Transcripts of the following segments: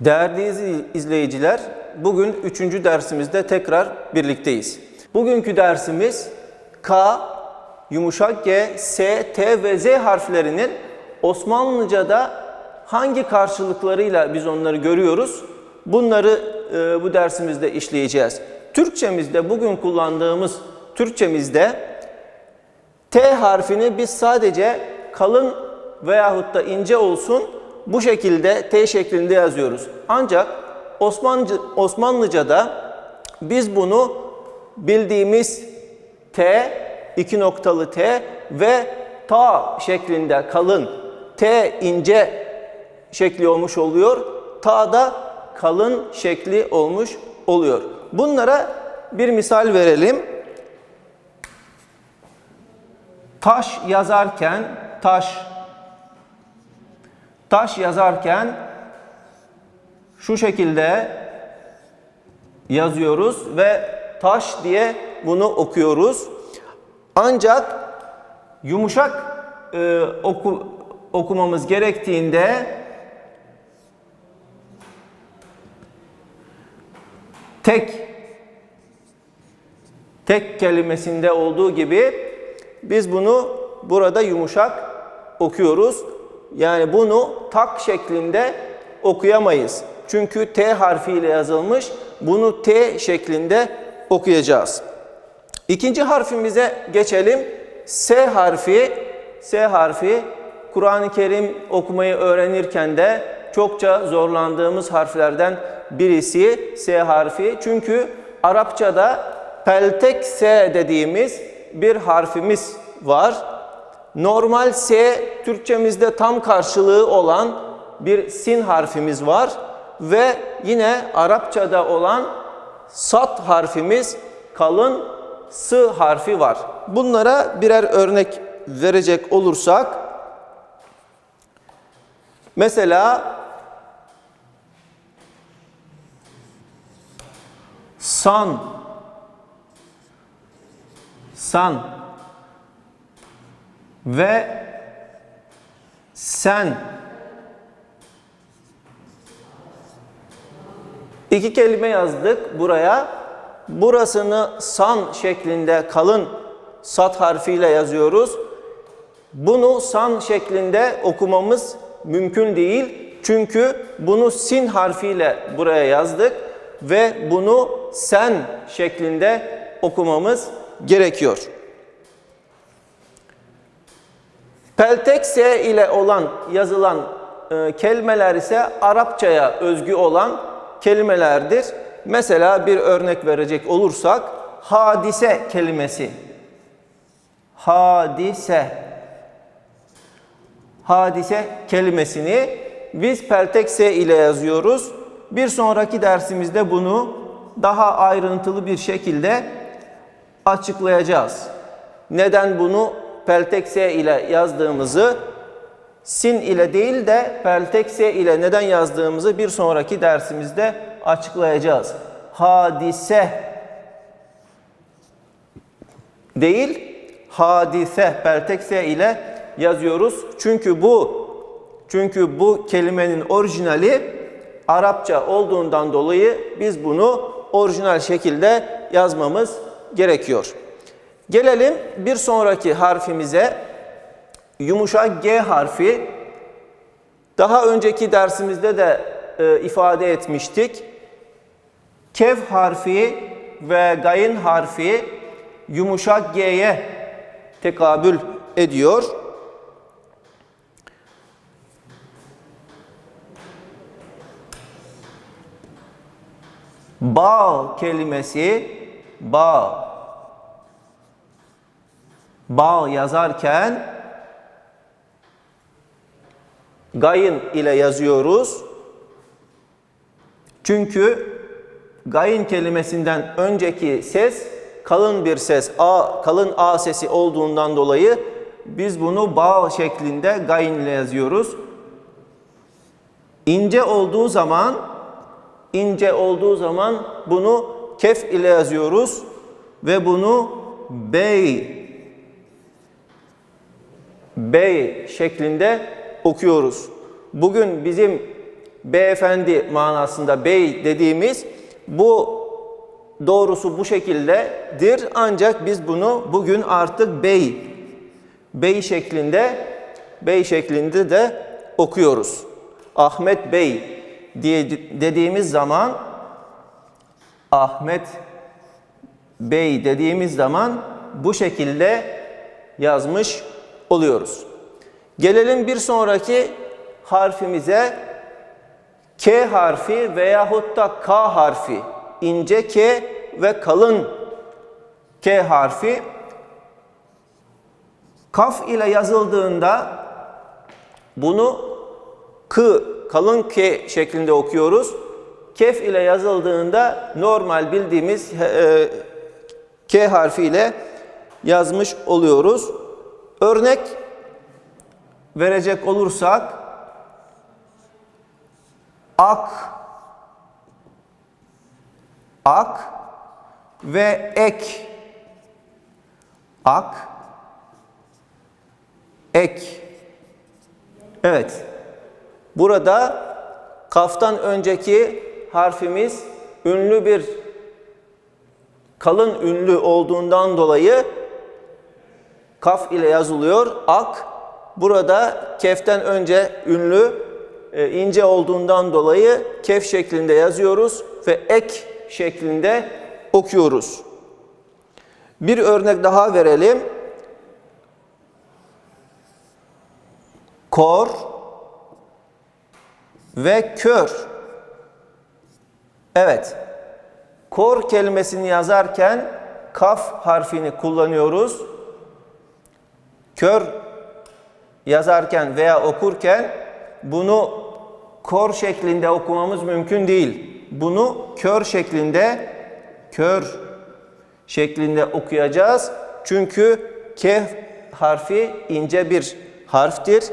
Değerli izley- izleyiciler, bugün üçüncü dersimizde tekrar birlikteyiz. Bugünkü dersimiz K, yumuşak G, S, T ve Z harflerinin Osmanlıca'da hangi karşılıklarıyla biz onları görüyoruz? Bunları e, bu dersimizde işleyeceğiz. Türkçemizde bugün kullandığımız Türkçemizde T harfini biz sadece kalın veyahut da ince olsun bu şekilde T şeklinde yazıyoruz. Ancak Osmanlıca, Osmanlıca'da biz bunu bildiğimiz T, iki noktalı T ve ta şeklinde kalın T ince şekli olmuş oluyor. Ta da kalın şekli olmuş oluyor. Bunlara bir misal verelim. Taş yazarken taş taş yazarken şu şekilde yazıyoruz ve taş diye bunu okuyoruz. Ancak yumuşak e, oku, okumamız gerektiğinde tek tek kelimesinde olduğu gibi biz bunu burada yumuşak okuyoruz. Yani bunu tak şeklinde okuyamayız. Çünkü T harfiyle yazılmış. Bunu T şeklinde okuyacağız. İkinci harfimize geçelim. S harfi. S harfi Kur'an-ı Kerim okumayı öğrenirken de çokça zorlandığımız harflerden birisi S harfi. Çünkü Arapçada peltek S dediğimiz bir harfimiz var. Normal S Türkçemizde tam karşılığı olan bir sin harfimiz var ve yine Arapçada olan sat harfimiz kalın s harfi var. Bunlara birer örnek verecek olursak mesela san san ve sen iki kelime yazdık buraya. Burasını san şeklinde kalın sat harfiyle yazıyoruz. Bunu san şeklinde okumamız mümkün değil. Çünkü bunu sin harfiyle buraya yazdık ve bunu sen şeklinde okumamız gerekiyor. Peltek S ile olan yazılan e, kelimeler ise Arapçaya özgü olan kelimelerdir. Mesela bir örnek verecek olursak hadise kelimesi. Hadise. Hadise kelimesini biz peltek S ile yazıyoruz. Bir sonraki dersimizde bunu daha ayrıntılı bir şekilde açıklayacağız. Neden bunu peltek S ile yazdığımızı sin ile değil de peltek S ile neden yazdığımızı bir sonraki dersimizde açıklayacağız. Hadise değil, hadise peltek S ile yazıyoruz. Çünkü bu çünkü bu kelimenin orijinali Arapça olduğundan dolayı biz bunu orijinal şekilde yazmamız gerekiyor. Gelelim bir sonraki harfimize. Yumuşak G harfi. Daha önceki dersimizde de e, ifade etmiştik. Kef harfi ve gayin harfi yumuşak G'ye tekabül ediyor. Bağ kelimesi bağ bağ yazarken gayin ile yazıyoruz. Çünkü gayin kelimesinden önceki ses kalın bir ses, a kalın a sesi olduğundan dolayı biz bunu bağ şeklinde gayin ile yazıyoruz. İnce olduğu zaman ince olduğu zaman bunu kef ile yazıyoruz ve bunu bey bey şeklinde okuyoruz. Bugün bizim beyefendi manasında bey dediğimiz bu doğrusu bu şekildedir. Ancak biz bunu bugün artık bey bey şeklinde bey şeklinde de okuyoruz. Ahmet Bey diye dediğimiz zaman Ahmet Bey dediğimiz zaman bu şekilde yazmış oluyoruz. Gelelim bir sonraki harfimize K harfi veyahut da K harfi. ince K ve kalın K harfi. Kaf ile yazıldığında bunu K, kalın K şeklinde okuyoruz. Kef ile yazıldığında normal bildiğimiz e, K harfiyle yazmış oluyoruz. Örnek verecek olursak ak ak ve ek. Ak ek. Evet. Burada kaftan önceki harfimiz ünlü bir kalın ünlü olduğundan dolayı kaf ile yazılıyor. Ak burada keften önce ünlü e, ince olduğundan dolayı kef şeklinde yazıyoruz ve ek şeklinde okuyoruz. Bir örnek daha verelim. Kor ve kör. Evet. Kor kelimesini yazarken kaf harfini kullanıyoruz. Kör yazarken veya okurken bunu kor şeklinde okumamız mümkün değil. Bunu kör şeklinde kör şeklinde okuyacağız. Çünkü kef harfi ince bir harftir.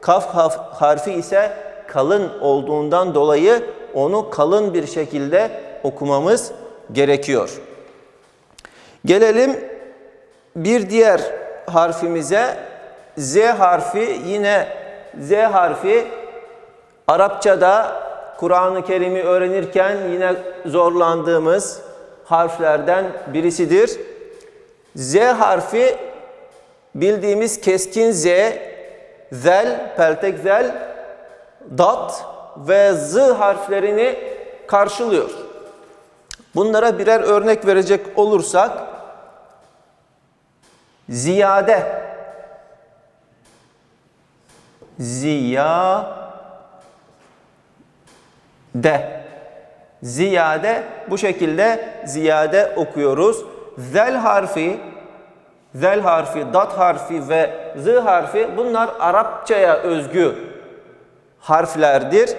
Kaf harfi ise kalın olduğundan dolayı onu kalın bir şekilde okumamız gerekiyor. Gelelim bir diğer harfimize. Z harfi yine Z harfi Arapçada Kur'an-ı Kerim'i öğrenirken yine zorlandığımız harflerden birisidir. Z harfi bildiğimiz keskin Z, zel, peltek zel, dat ve z harflerini karşılıyor. Bunlara birer örnek verecek olursak ziyade ziya de ziyade bu şekilde ziyade okuyoruz. Zel harfi zel harfi, dat harfi ve z harfi bunlar Arapçaya özgü harflerdir.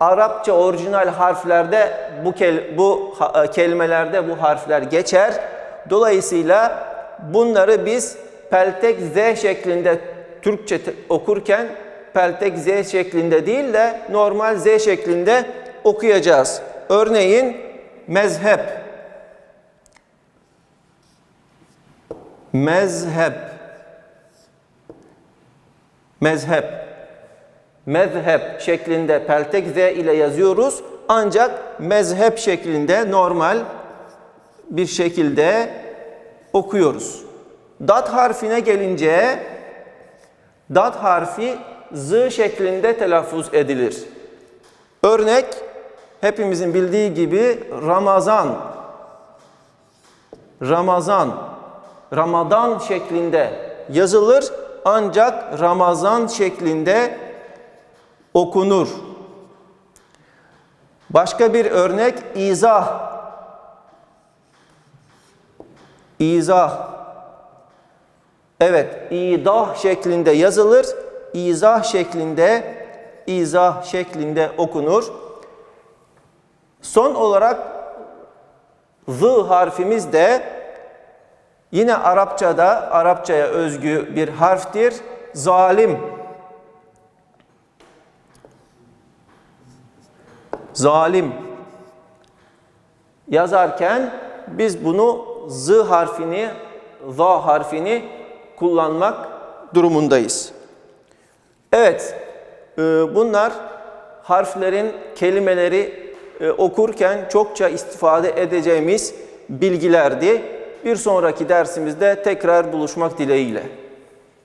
Arapça orijinal harflerde bu kel bu kelimelerde bu harfler geçer. Dolayısıyla bunları biz peltek z şeklinde Türkçe okurken peltek z şeklinde değil de normal z şeklinde okuyacağız. Örneğin mezhep mezhep mezhep mezhep şeklinde peltek z ile yazıyoruz. Ancak mezhep şeklinde normal bir şekilde okuyoruz. Dat harfine gelince dat harfi z şeklinde telaffuz edilir. Örnek hepimizin bildiği gibi Ramazan. Ramazan, Ramadan şeklinde yazılır ancak Ramazan şeklinde okunur. Başka bir örnek izah. İzah. Evet, idah şeklinde yazılır. İzah şeklinde izah şeklinde okunur. Son olarak z harfimiz de yine Arapçada Arapçaya özgü bir harftir. Zalim. Zalim. Yazarken biz bunu z harfini, za harfini kullanmak durumundayız. Evet, e, bunlar harflerin kelimeleri e, okurken çokça istifade edeceğimiz bilgilerdi. Bir sonraki dersimizde tekrar buluşmak dileğiyle.